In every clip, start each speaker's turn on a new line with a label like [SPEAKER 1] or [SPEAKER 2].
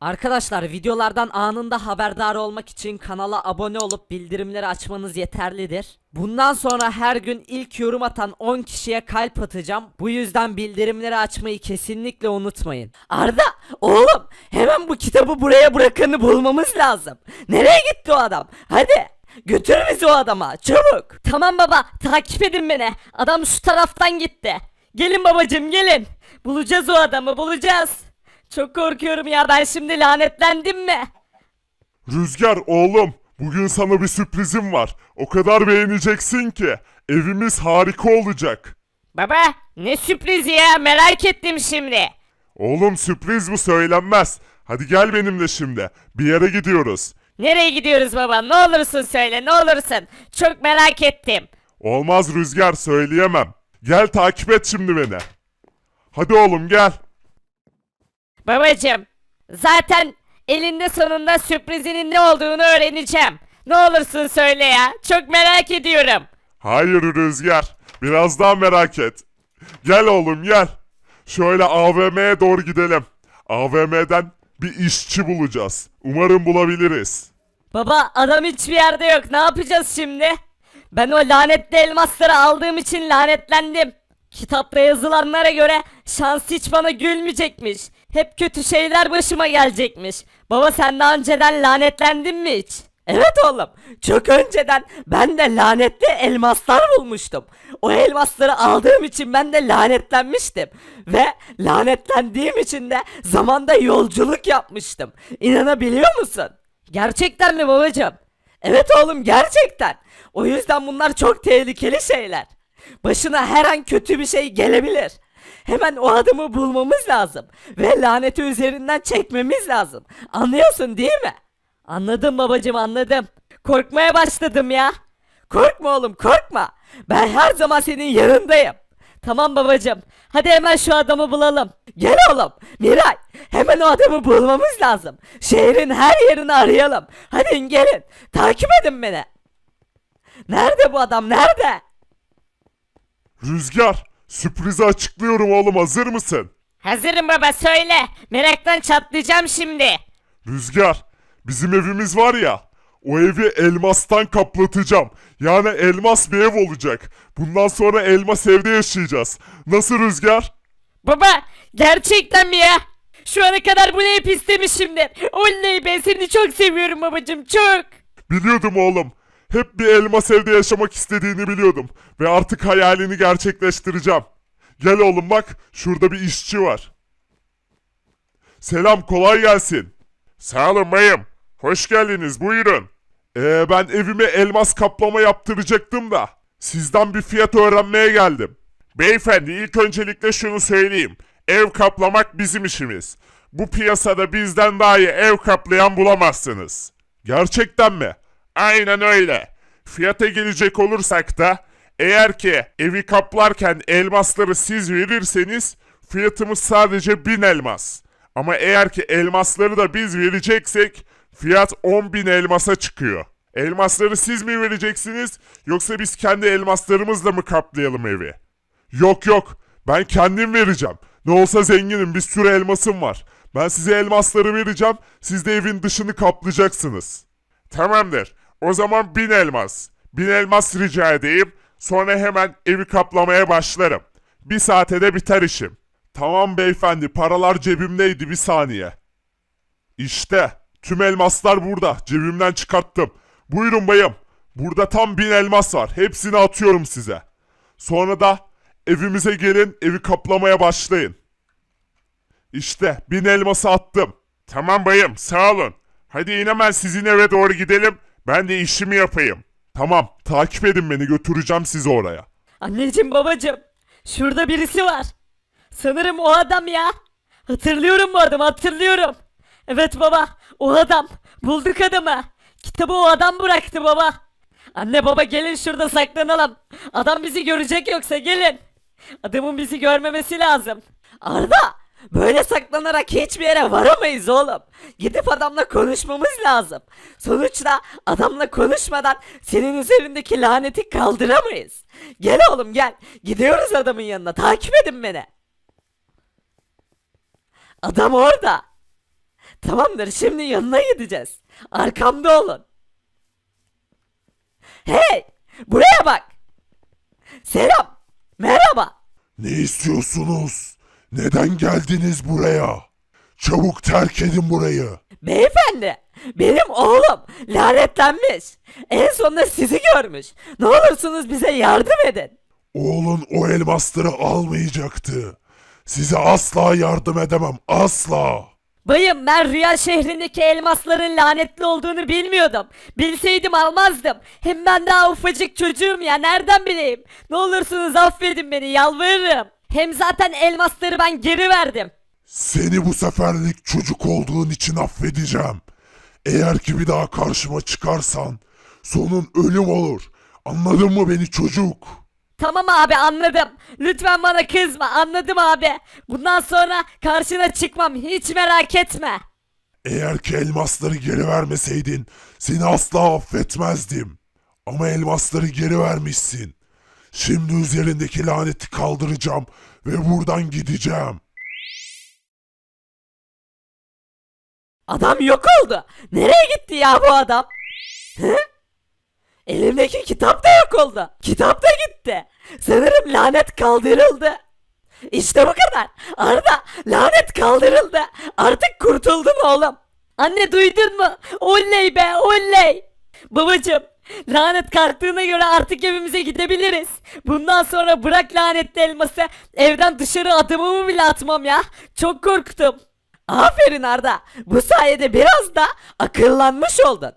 [SPEAKER 1] Arkadaşlar videolardan anında haberdar olmak için kanala abone olup bildirimleri açmanız yeterlidir. Bundan sonra her gün ilk yorum atan 10 kişiye kalp atacağım. Bu yüzden bildirimleri açmayı kesinlikle unutmayın. Arda oğlum hemen bu kitabı buraya bırakanı bulmamız lazım. Nereye gitti o adam? Hadi götür bizi o adama çabuk. Tamam baba takip edin beni. Adam şu taraftan gitti. Gelin babacım gelin. Bulacağız o adamı bulacağız. Çok korkuyorum ya ben şimdi lanetlendim mi?
[SPEAKER 2] Rüzgar oğlum, bugün sana bir sürprizim var. O kadar beğeneceksin ki evimiz harika olacak.
[SPEAKER 3] Baba ne sürprizi ya merak ettim şimdi.
[SPEAKER 2] Oğlum sürpriz bu söylenmez. Hadi gel benimle şimdi. Bir yere gidiyoruz.
[SPEAKER 3] Nereye gidiyoruz baba ne olursun söyle ne olursun. Çok merak ettim.
[SPEAKER 2] Olmaz Rüzgar söyleyemem. Gel takip et şimdi beni. Hadi oğlum gel.
[SPEAKER 3] Babacım zaten elinde sonunda sürprizinin ne olduğunu öğreneceğim. Ne olursun söyle ya çok merak ediyorum.
[SPEAKER 2] Hayır Rüzgar. Biraz daha merak et. Gel oğlum gel. Şöyle AVM'ye doğru gidelim. AVM'den bir işçi bulacağız. Umarım bulabiliriz.
[SPEAKER 1] Baba adam hiçbir yerde yok ne yapacağız şimdi? Ben o lanetli elmasları aldığım için lanetlendim. Kitapta yazılanlara göre şans hiç bana gülmeyecekmiş. Hep kötü şeyler başıma gelecekmiş. Baba sen daha önceden lanetlendin mi hiç? Evet oğlum. Çok önceden ben de lanetli elmaslar bulmuştum. O elmasları aldığım için ben de lanetlenmiştim. Ve lanetlendiğim için de zamanda yolculuk yapmıştım. İnanabiliyor musun? Gerçekten mi babacığım? Evet oğlum gerçekten. O yüzden bunlar çok tehlikeli şeyler. Başına her an kötü bir şey gelebilir. Hemen o adamı bulmamız lazım. Ve laneti üzerinden çekmemiz lazım. Anlıyorsun değil mi? Anladım babacığım anladım. Korkmaya başladım ya. Korkma oğlum korkma. Ben her zaman senin yanındayım. Tamam babacığım. Hadi hemen şu adamı bulalım. Gel oğlum. Miray. Hemen o adamı bulmamız lazım. Şehrin her yerini arayalım. Hadi gelin. Takip edin beni. Nerede bu adam? Nerede?
[SPEAKER 2] Rüzgar, sürprizi açıklıyorum oğlum hazır mısın?
[SPEAKER 3] Hazırım baba söyle. Meraktan çatlayacağım şimdi.
[SPEAKER 2] Rüzgar, bizim evimiz var ya, o evi elmastan kaplatacağım. Yani elmas bir ev olacak. Bundan sonra elmas evde yaşayacağız. Nasıl Rüzgar?
[SPEAKER 3] Baba gerçekten mi ya? Şu ana kadar bunu hep istemişimdir. Oley ben seni çok seviyorum babacım çok.
[SPEAKER 2] Biliyordum oğlum. Hep bir elmas evde yaşamak istediğini biliyordum. Ve artık hayalini gerçekleştireceğim. Gel oğlum bak, şurada bir işçi var. Selam, kolay gelsin. Sağ olun bayım. Hoş geldiniz, buyurun. Ee, ben evime elmas kaplama yaptıracaktım da. Sizden bir fiyat öğrenmeye geldim. Beyefendi ilk öncelikle şunu söyleyeyim. Ev kaplamak bizim işimiz. Bu piyasada bizden daha iyi ev kaplayan bulamazsınız. Gerçekten mi? Aynen öyle. Fiyata gelecek olursak da eğer ki evi kaplarken elmasları siz verirseniz fiyatımız sadece 1000 elmas. Ama eğer ki elmasları da biz vereceksek fiyat 10.000 elmasa çıkıyor. Elmasları siz mi vereceksiniz yoksa biz kendi elmaslarımızla mı kaplayalım evi? Yok yok ben kendim vereceğim. Ne olsa zenginim bir sürü elmasım var. Ben size elmasları vereceğim siz de evin dışını kaplayacaksınız. Tamamdır. O zaman bin elmas. Bin elmas rica edeyim. Sonra hemen evi kaplamaya başlarım. Bir saate de biter işim. Tamam beyefendi paralar cebimdeydi bir saniye. İşte tüm elmaslar burada. Cebimden çıkarttım. Buyurun bayım. Burada tam bin elmas var. Hepsini atıyorum size. Sonra da evimize gelin evi kaplamaya başlayın. İşte bin elması attım. Tamam bayım sağ olun. Hadi in hemen sizin eve doğru gidelim. Ben de işimi yapayım. Tamam takip edin beni götüreceğim sizi oraya.
[SPEAKER 1] Anneciğim babacığım. Şurada birisi var. Sanırım o adam ya. Hatırlıyorum bu adamı hatırlıyorum. Evet baba o adam. Bulduk adamı. Kitabı o adam bıraktı baba. Anne baba gelin şurada saklanalım. Adam bizi görecek yoksa gelin. Adamın bizi görmemesi lazım. Arda böyle saklanarak hiçbir yere varamayız oğlum. Gidip adamla konuşmamız lazım. Sonuçta adamla konuşmadan senin üzerindeki laneti kaldıramayız. Gel oğlum gel. Gidiyoruz adamın yanına. Takip edin beni. Adam orada. Tamamdır şimdi yanına gideceğiz. Arkamda olun. Hey! Buraya bak. Selam. Merhaba.
[SPEAKER 2] Ne istiyorsunuz? Neden geldiniz buraya? Çabuk terk edin burayı.
[SPEAKER 1] Beyefendi, benim oğlum lanetlenmiş. En sonunda sizi görmüş. Ne olursunuz bize yardım edin.
[SPEAKER 2] Oğlun o elmasları almayacaktı. Size asla yardım edemem, asla.
[SPEAKER 1] Bayım ben Rüya şehrindeki elmasların lanetli olduğunu bilmiyordum. Bilseydim almazdım. Hem ben daha ufacık çocuğum ya nereden bileyim. Ne olursunuz affedin beni yalvarırım. Hem zaten elmasları ben geri verdim.
[SPEAKER 2] Seni bu seferlik çocuk olduğun için affedeceğim. Eğer ki bir daha karşıma çıkarsan sonun ölüm olur. Anladın mı beni çocuk?
[SPEAKER 1] Tamam abi anladım. Lütfen bana kızma anladım abi. Bundan sonra karşına çıkmam hiç merak etme.
[SPEAKER 2] Eğer ki elmasları geri vermeseydin seni asla affetmezdim. Ama elmasları geri vermişsin. Şimdi üzerindeki laneti kaldıracağım ve buradan gideceğim.
[SPEAKER 1] Adam yok oldu. Nereye gitti ya bu adam? Elimdeki kitap da yok oldu. Kitap da gitti. Sanırım lanet kaldırıldı. İşte bu kadar. Arda lanet kaldırıldı. Artık kurtuldun oğlum. Anne duydun mu? Oley be oley. Babacım lanet kalktığına göre artık evimize gidebiliriz. Bundan sonra bırak lanetli elması evden dışarı adımımı bile atmam ya. Çok korktum. Aferin Arda. Bu sayede biraz da akıllanmış oldun.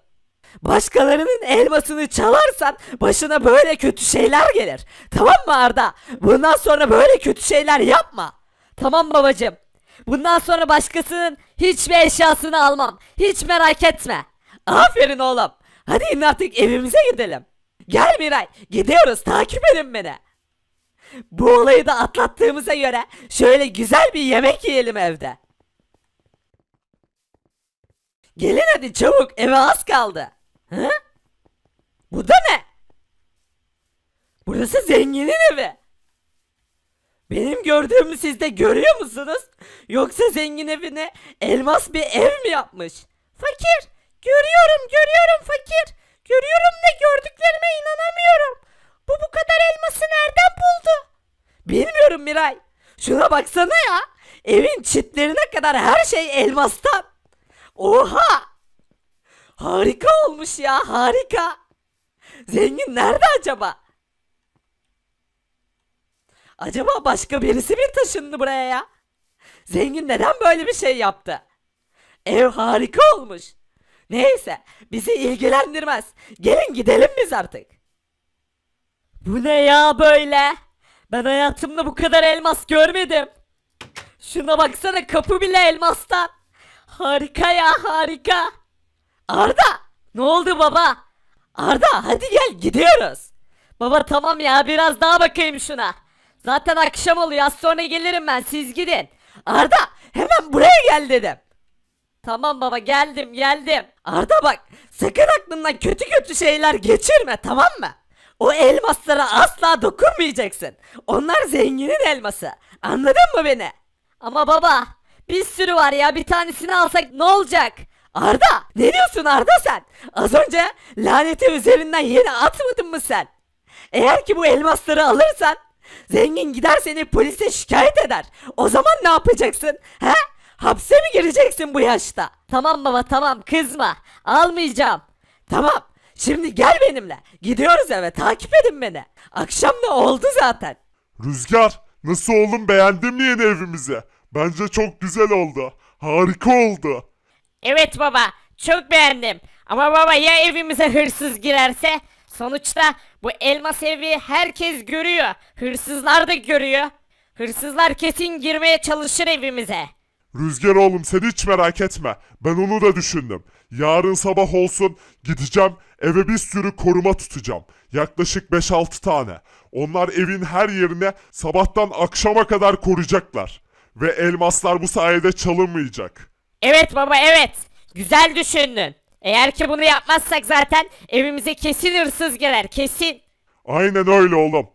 [SPEAKER 1] Başkalarının elmasını çalarsan başına böyle kötü şeyler gelir. Tamam mı Arda? Bundan sonra böyle kötü şeyler yapma. Tamam babacığım. Bundan sonra başkasının hiçbir eşyasını almam. Hiç merak etme. Aferin oğlum. Hadi in artık evimize gidelim. Gel Miray. Gidiyoruz. Takip edin beni. Bu olayı da atlattığımıza göre şöyle güzel bir yemek yiyelim evde. Gelin hadi çabuk eve az kaldı. Hı? Bu da ne? Burası zenginin evi. Benim gördüğümü siz de görüyor musunuz? Yoksa zengin evine elmas bir ev mi yapmış? Fakir, görüyorum, görüyorum fakir. Görüyorum da gördüklerime inanamıyorum. Bu bu kadar elması nereden buldu? Bilmiyorum Miray. Şuna baksana ya. Evin çitlerine kadar her şey elmastan. Oha! Harika olmuş ya harika. Zengin nerede acaba? Acaba başka birisi mi taşındı buraya ya? Zengin neden böyle bir şey yaptı? Ev harika olmuş. Neyse bizi ilgilendirmez. Gelin gidelim biz artık. Bu ne ya böyle? Ben hayatımda bu kadar elmas görmedim. Şuna baksana kapı bile elmastan. Harika ya harika. Arda ne oldu baba? Arda hadi gel gidiyoruz. Baba tamam ya biraz daha bakayım şuna. Zaten akşam oluyor az sonra gelirim ben siz gidin. Arda hemen buraya gel dedim. Tamam baba geldim geldim. Arda bak sakın aklından kötü kötü şeyler geçirme tamam mı? O elmaslara asla dokunmayacaksın. Onlar zenginin elması. Anladın mı beni? Ama baba bir sürü var ya bir tanesini alsak ne olacak? Arda ne diyorsun Arda sen? Az önce laneti üzerinden yeni atmadın mı sen? Eğer ki bu elmasları alırsan zengin gider seni polise şikayet eder. O zaman ne yapacaksın? He? Hapse mi gireceksin bu yaşta? Tamam baba tamam kızma. Almayacağım. Tamam. Şimdi gel benimle. Gidiyoruz eve takip edin beni. Akşam da oldu zaten.
[SPEAKER 2] Rüzgar, nasıl oğlum beğendin mi yeni evimizi? Bence çok güzel oldu. Harika oldu.
[SPEAKER 3] Evet baba çok beğendim. Ama baba ya evimize hırsız girerse? Sonuçta bu elmas evi herkes görüyor. Hırsızlar da görüyor. Hırsızlar kesin girmeye çalışır evimize.
[SPEAKER 2] Rüzgar oğlum sen hiç merak etme. Ben onu da düşündüm. Yarın sabah olsun gideceğim eve bir sürü koruma tutacağım. Yaklaşık 5-6 tane. Onlar evin her yerine sabahtan akşama kadar koruyacaklar. Ve elmaslar bu sayede çalınmayacak.
[SPEAKER 3] Evet baba evet. Güzel düşündün. Eğer ki bunu yapmazsak zaten evimize kesin hırsız girer kesin.
[SPEAKER 2] Aynen öyle oğlum.